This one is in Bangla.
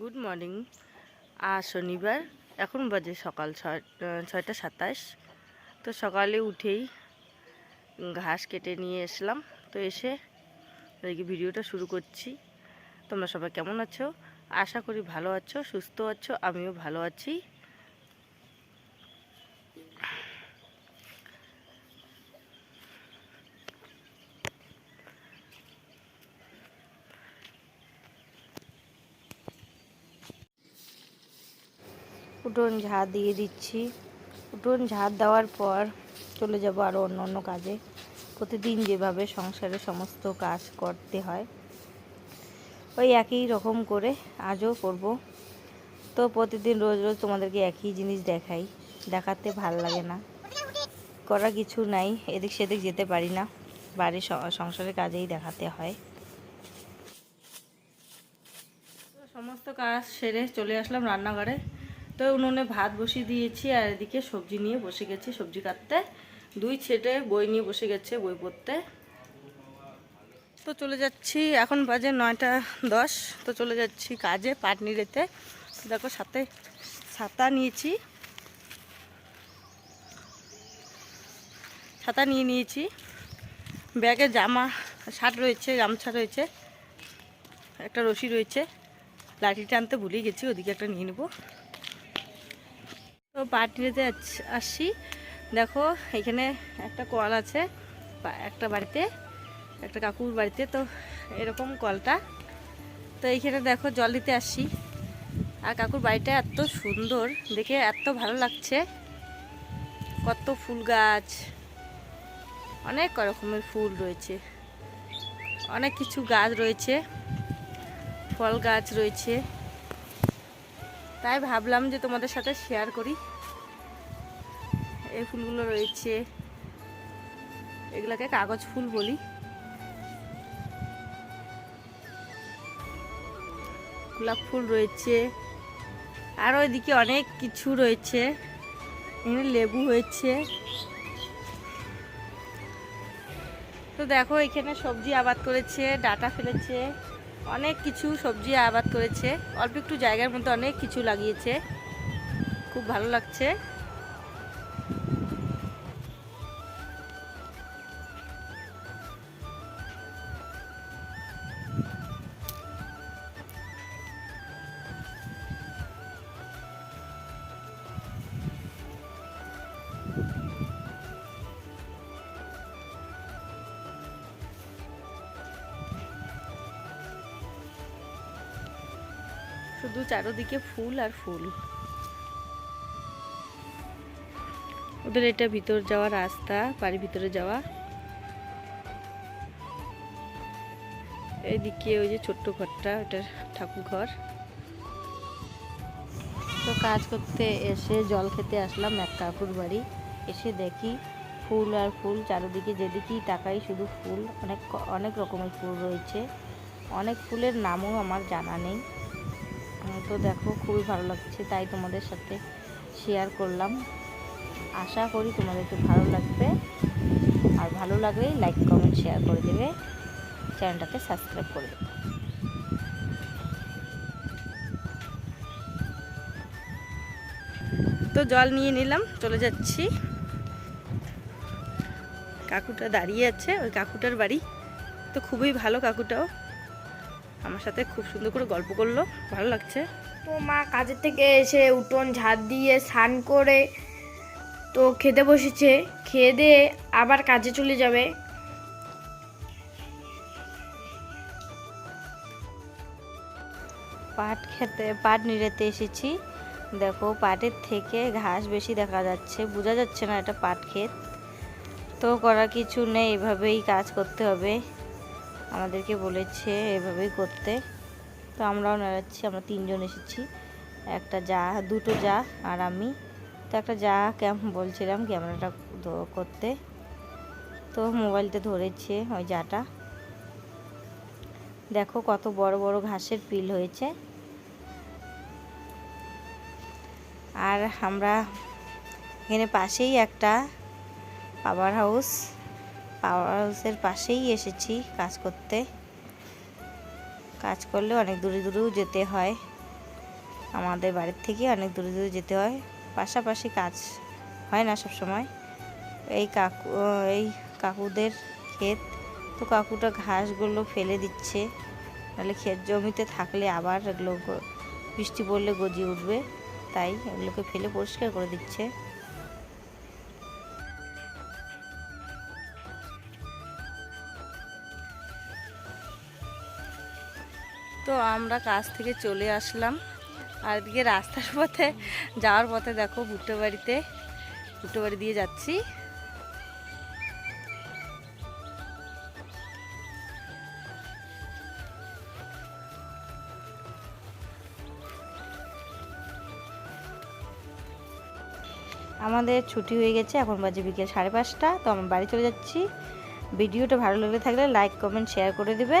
Good morning. আজ শনিবার, এখন বাজে সকাল ছয় ছয়টা সাতাশ। তো সকালে উঠেই ঘাস কেটে নিয়ে এসলাম। তো এসে এদিকে ভিডিওটা শুরু করছি। তোমরা সবাই কেমন আছো? আশা করি ভালো আছো, সুস্থ আছো, আমিও ভালো আছি। উঠোন ঝাড় দিয়ে দিচ্ছি। উঠোন ঝাড় দেওয়ার পর চলে যাব আরও অন্য অন্য কাজে। প্রতিদিন যেভাবে সংসারে সমস্ত কাজ করতে হয়, ওই একই রকম করে আজও করব। তো প্রতিদিন রোজ রোজ তোমাদেরকে একই জিনিস দেখাই, দেখাতে ভালো লাগে না। করা কিছু নাই, এদিক সেদিক যেতে পারি না বাড়ির সংসারের কাজেই দেখাতে হয়। সমস্ত কাজ সেরে চলে আসলাম রান্নাঘরে। তো উনুনে ভাত বসিয়ে দিয়েছি আর এদিকে সবজি নিয়ে বসে গেছি। সবজি কাটতে। দুই ছেটে বই নিয়ে বসে গেছে বই পড়তে। তো চলে যাচ্ছি। এখন বাজে নয়টা দশ। তো চলে যাচ্ছি কাজে পাট পাটনিরেতে দেখো সাথে ছাতা নিয়েছি। ছাতা নিয়ে নিয়েছি। ব্যাগে জামা শার্ট রয়েছে, গামছা রয়েছে, একটা রশি রয়েছে। লাঠিটা আনতে ভুলে গেছি, ওদিকে একটা নিয়ে নেব। তো পার্টিতে আসছি দেখো এখানে একটা কল আছে একটা বাড়িতে, একটা কাকুর বাড়িতে, তো এরকম কলটা। তো এইখানে দেখো জল দিতে আসি। আর কাকুর বাড়িটা এত সুন্দর, দেখে এত ভালো লাগছে। কত ফুল গাছ, অনেক রকমের ফুল রয়েছে। অনেক কিছু গাছ রয়েছে, ফল গাছ রয়েছে। তাই ভাবলাম যে তোমাদের সাথে শেয়ার করি। এই ফুলগুলো রয়েছে। এগুলাকে কাগজ ফুল বলি। গোলাপ ফুল রয়েছে। আর ওইদিকে অনেক কিছু রয়েছে। এখানে লেবু হয়েছে। তো দেখো, এখানে সবজি আবাদ করেছে, ডাটা ফেলেছে। অনেক কিছু সবজি আবাদ করেছে। অল্প একটু জায়গার মধ্যে অনেক কিছু লাগিয়েছে। খুব ভালো লাগছে। শুধু চারোদিকে ফুল আর ফুল। ওদের এটা ভিতর যাওয়া রাস্তা, বাড়ির ভিতরে যাওয়া। এইদিকে ওই যে ছোট্ট ঘরটা ওটা ঠাকুর ঘর তো কাজ করতে এসে জল খেতে আসলাম এক কাকুর বাড়ি। এসে দেখি ফুল আর ফুল, চারিদিকে যেদিকেই তাকাই শুধু ফুল। অনেক অনেক রকমের ফুল রয়েছে। অনেক ফুলের নামও আমার জানা নেই। তো দেখো, খুবই ভালো লাগছে, তাই তোমাদের সাথে শেয়ার করলাম। আশা করি তোমাদেরকে ভালো লাগবে। আর ভালো লাগলেই লাইক কমেন্ট শেয়ার করে দেবে। চ্যানেলটাকে সাবস্ক্রাইব করে দেবে। তো জল নিয়ে নিলাম, চলে যাচ্ছি। কাকুটা দাঁড়িয়ে আছে, ওই কাকুটার বাড়ি। তো খুবই ভালো কাকুটাও। আমার সাথে খুব সুন্দর করে গল্প করল ভালো লাগছে। তো মা কাজের থেকে এসে উঠোন ঝাড় দিয়ে স্নান করে তো খেতে বসেছে। খেয়ে দিয়ে আবার কাজে চলে যাবে। পাট খেতে পাট নিড়েতে এসেছি। দেখো পাটের থেকে ঘাস বেশি দেখা যাচ্ছে বোঝা যাচ্ছে না এটা পাট ক্ষেত। তো করার কিছু নেই এভাবেই কাজ করতে হবে। আমাদেরকে বলেছে এভাবেই করতে। তো আমরাও নাড়াচ্ছি, আমরা তিনজন এসেছি। একটা যা, দুটো যা আর আমি। তো একটা যা ক্যাম, বলছিলাম ক্যামেরাটা করতে। তো মোবাইলটা ধরেছে ওই যাটা। দেখো কত বড় বড় ঘাসের পিল হয়েছে। আর আমরা এখানে পাশেই একটা পাওয়ার হাউস পাওয়ার হাউসের পাশেই এসেছি কাজ করতে। কাজ করলে অনেক দূরে দূরেও যেতে হয়। আমাদের বাড়ির থেকে অনেক দূরে দূরে যেতে হয়। পাশাপাশি কাজ হয় না সব সময় এই কাকু, এই কাকুদের ক্ষেত, তো কাকুটা ঘাসগুলো ফেলে দিচ্ছে। নাহলে ক্ষেত জমিতে থাকলে আবার এগুলো বৃষ্টি পড়লে গজিয়ে উঠবে। তাই এগুলোকে ফেলে পরিষ্কার করে দিচ্ছে। তো আমরা কাজ থেকে চলে আসলাম। আর এদিকে রাস্তার পথে, যাওয়ার পথে দেখো ভুট্টো বাড়িতে, ভুট্টো বাড়ি দিয়ে যাচ্ছি। আমাদের ছুটি হয়ে গেছে, এখন বাজে বিকেল সাড়ে পাঁচটা, তো আমরা বাড়ি চলে যাচ্ছি। ভিডিওটা ভালো লাগলে থাকলে লাইক কমেন্ট শেয়ার করে দিবে।